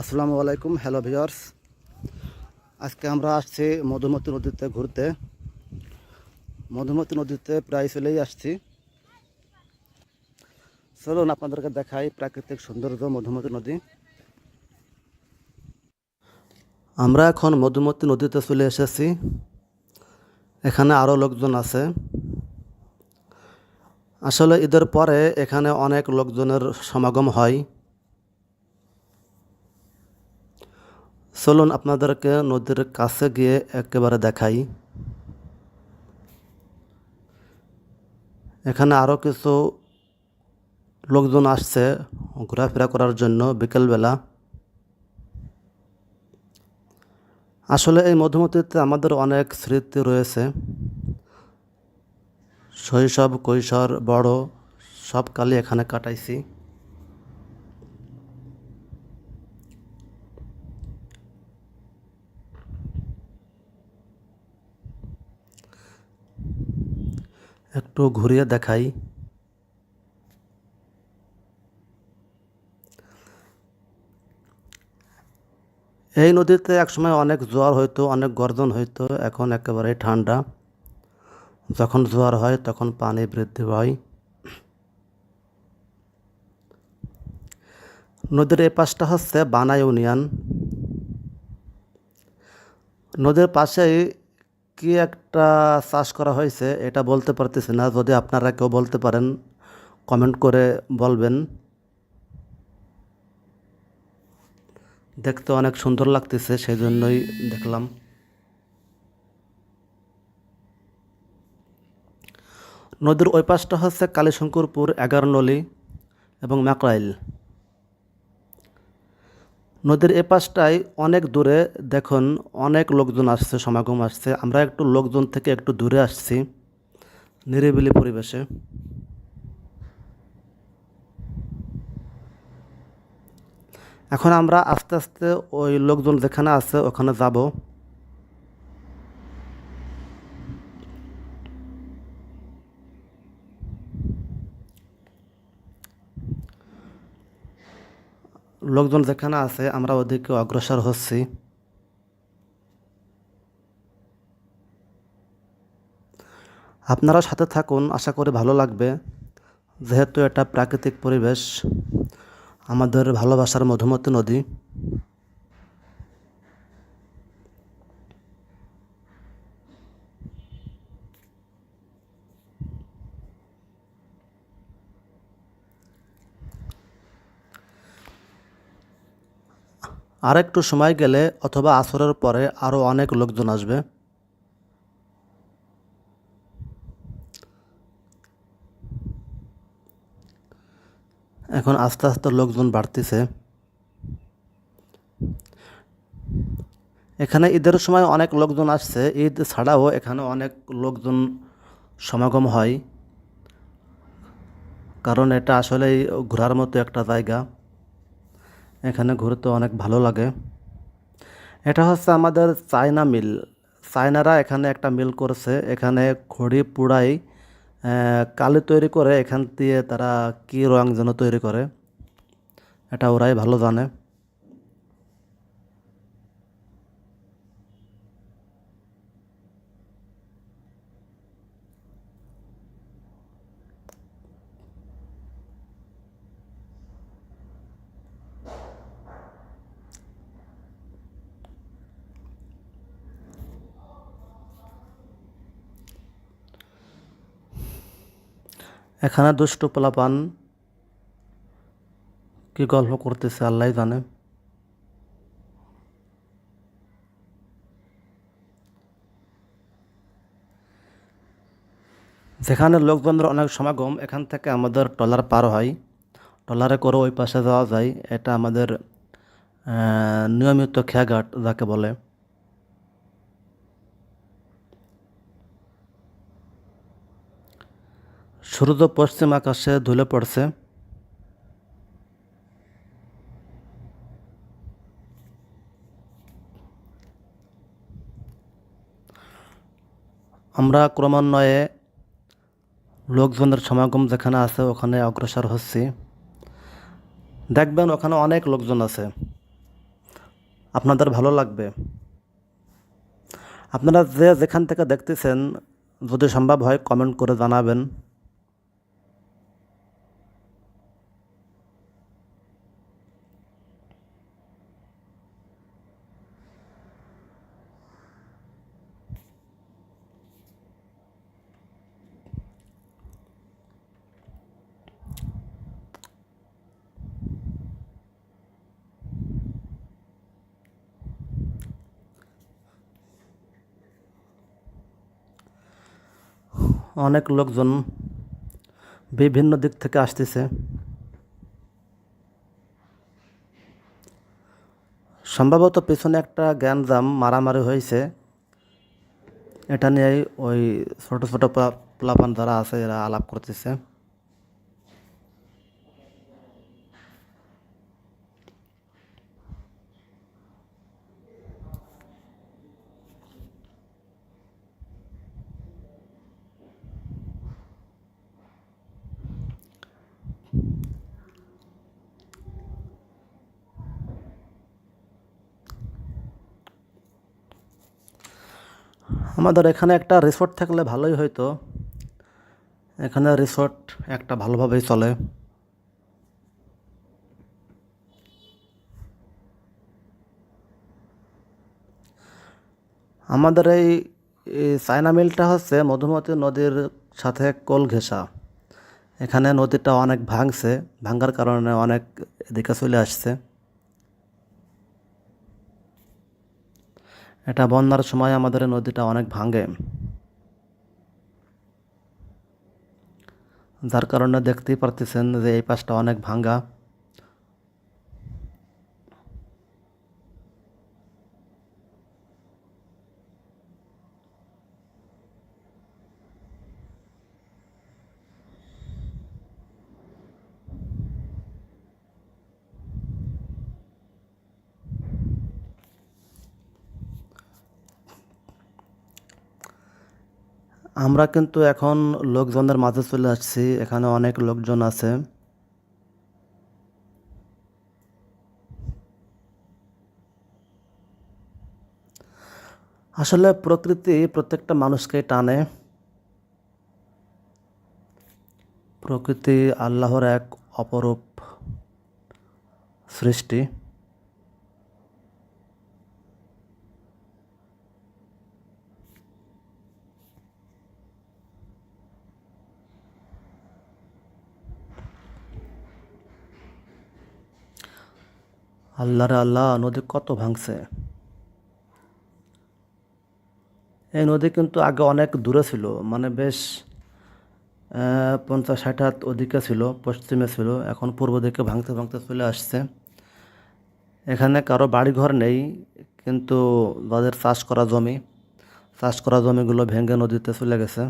আসসালামু আলাইকুম, hello viewers আজকে আমরা আসছি মধুমতি নদীতে ঘুরতে। মধুমতি নদীতে প্রায় চলেই আসছি। চলুন আপনাদেরকে দেখাই প্রাকৃতিক সৌন্দর্য মধুমতি নদী। আমরা এখন মধুমতি নদীতে চলে এসেছি। এখানে আরও লোকজন আছে। আসলে ঈদের পরে এখানে অনেক লোকজনের সমাগম হয়। চলুন আপনাদেরকে নদীর কাছে গিয়ে একেবারে দেখাই। এখানে আরও কিছু লোকজন আসছে ঘোরাফেরা করার জন্য বিকেলবেলা। আসলে এই মধুমতিতে আমাদের অনেক স্মৃতি রয়েছে। শৈশব, কৈশোর, বড়, সব কালই এখানে কাটাইছি। একটু ঘুরিয়ে দেখাই। এই নদীতে একসময় অনেক জোয়ার হইতো, অনেক গর্জন হইতো, এখন একেবারে ঠান্ডা। যখন জোয়ার হয়, তখন পানি বৃদ্ধি হয় নদীর এই পাশটা হচ্ছে বানা ইউনিয়ন। নদীর পাশেই কি একটা চাষ করা হয়েছে, এটা বলতে পারতেছি না। যদি আপনারা কেউ বলতে পারেন কমেন্ট করে বলবেন। দেখতে অনেক সুন্দর লাগতেছে সেই জন্যই দেখলাম। নদীর ওই পাশটা হচ্ছে কালীশঙ্করপুর, এগারো নলি এবং ম্যাকরাইল নদীর এপাশটায় অনেক দূরে দেখুন অনেক লোকজন আসছে, সমাগম আসছে। আমরা একটু লোকজন থেকে একটু দূরে আসছি, নিরিবিলি পরিবেশে। এখন আমরা আস্তে আস্তে ওই লোকজন যেখানে আছে ওখানে যাব। লোকজন যেখানে আছে, আমরা ওদিকে অগ্রসর হচ্ছি। আপনারা সাথে থাকুন, আশা করি ভালো লাগবে। যেহেতু এটা প্রাকৃতিক পরিবেশ, আমাদের ভালোবাসার মধুমতি নদী। আর একটু সময় গেলে অথবা আসরের পরে আরও অনেক লোকজন আসবে। এখন আস্তে আস্তে লোকজন বাড়তেছে। এখানে ঈদের সময় অনেক লোকজন আসছে। ঈদ ছাড়াও এখানে অনেক লোকজন সমাগম হয়। কারণ এটা আসলেই ঘোরার মতো একটা জায়গা। এখানে ঘুরতে অনেক ভালো লাগে। এটা হচ্ছে আমাদের চায়না মিল। চায়নারা এখানে একটা মিল করছে। এখানে খড়ি পুড়াই কালি তৈরি করে এখান দিয়ে তারা কী রং যেন তৈরি করে, এটা ওরাই ভালো জানে। এখানে দুষ্টু পোলাপান কি গল্প করতেছে, আল্লাহ জানে। যেখানে লোকজনের অনেক সমাগম, এখান থেকে আমাদের ট্রলার পার হয়। ট্রলারে করে ওই পাশে যাওয়া যায়। এটা আমাদের নিয়মিত খেয়াঘাট, যাকে বলে। সূর্য পশ্চিম আকাশে ধুলে পড়ছে। আমরা ক্রমান্বয়ে লোকজনের সমাগম যেখানে আছে, ওখানে অগ্রসর হচ্ছি। দেখবেন ওখানে অনেক লোকজন আছে। আপনাদের ভালো লাগবে। আপনারা যে যেখান থেকে দেখতেছেন, যদি সম্ভব হয়, কমেন্ট করে জানাবেন। অনেক লোকজন বিভিন্ন দিক থেকে আসতেছে। সম্ভবত পেছনে একটা গ্যাঞ্জাম মারামারি হয়েছে। এটা নিয়েই ওই ছোটো ছোটো প্লাপান যারা আছে, এরা আলাপ করতেছে। আমাদের এখানে একটা রিসোর্ট থাকলে ভালোই হতো এখানে রিসোর্ট একটা ভালোভাবেই চলে। আমাদের এই চায়না মিলটা হচ্ছে মধুমতি নদীর সাথে কোল ঘেঁষা। এখানে নদীটা অনেক ভাঙছে, ভাঙার কারণে অনেক এদিকে চলে আসছে। এটা বন্যার সময় আমাদের নদীটা অনেক ভাঙে। যার কারণে দেখতেই পারতেছেন যে এই পাশটা অনেক ভাঙ্গা আমরা কিন্তু এখন লোকজনের মাঝে চলে আসছি, এখানে অনেক লোকজন আছে। আসলে প্রকৃতি প্রত্যেকটা মানুষকেই টানে। প্রকৃতি আল্লাহর এক অপরূপ সৃষ্টি। আল্লাহরে আল্লাহ, নদী কত ভাঙছে। এই নদী কিন্তু আগে অনেক দূরে ছিল মানে বেশ পঞ্চাশ ষাট হাত ওদিকে ছিল, পশ্চিমে ছিল, এখন পূর্ব দিকে ভাঙতে ভাঙতে চলে আসছে। এখানে কারও বাড়িঘর নেই, কিন্তু যাদের চাষ করা জমি, চাষ করা জমিগুলো ভেঙে নদীতে চলে গেছে।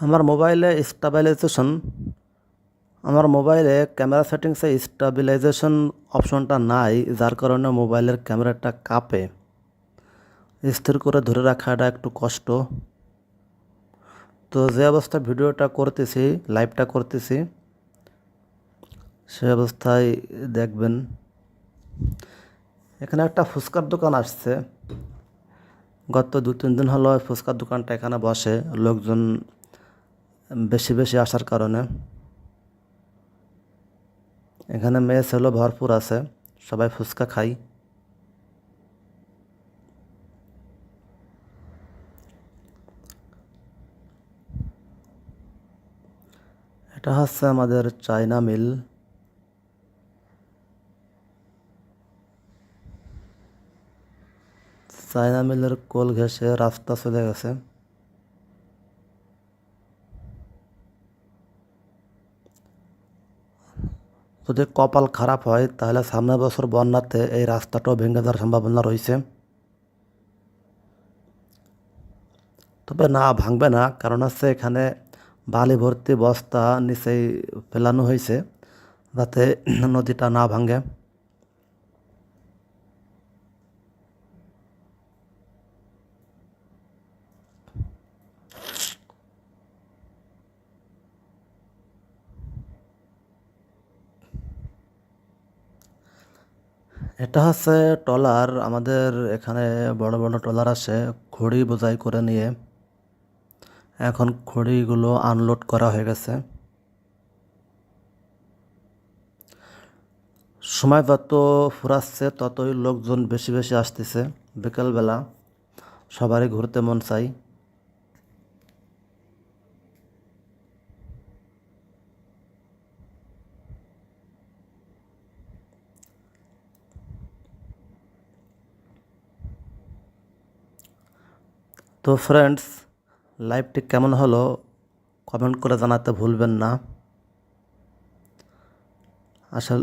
আমার মোবাইলে স্টাবিলাইজেশন, আমার মোবাইলে ক্যামেরা সেটিংসে স্টাবিলাইজেশন অপশনটা নাই, যার কারণে মোবাইলের ক্যামেরাটা কাঁপে। স্থির করে ধরে রাখাটা একটু কষ্ট। তো যে অবস্থায় ভিডিওটা করতেছি, লাইভটা করতেছি, সে অবস্থায় দেখবেন, এখানে একটা ফুচকার দোকান আসছে। গত দু তিন দিন হলো ফুচকার দোকানটা এখানে বসে, লোকজন বেশি বেশি আসার কারণে। এখানে মেয়ে, ছেলে ভরপুর আছে, সবাই ফুচকা খাই। এটা হচ্ছে আমাদের চায়না মিল। চায়না মিলের কোল ঘেঁষে রাস্তা চলে গেছে। যদি কপাল খারাপ হয়, তাহলে সামনের বছর বন্যাতে এই রাস্তাটাও ভেঙে যাওয়ার সম্ভাবনা রয়েছে। তবে না, ভাঙবে না, কারণ হচ্ছে এখানে বালি ভর্তি বস্তা নিচেই ফেলানো হয়েছে, যাতে নদীটা না ভাঙে। এটা হচ্ছে ট্রলার। আমাদের এখানে বড় বড় ট্রলার আসে খড়ি বোঝাই করে নিয়ে এখন খড়িগুলো আনলোড করা হয়ে গেছে। সময় যত ফুরাচ্ছে, ততই লোকজন বেশি বেশি আসতেছে। বিকেলবেলা সবারই ঘুরতে মন চাই। তো ফ্রেন্ডস লাইভটি কেমন হলো? কমেন্ট করে জানাতে ভুলবেন না। আসল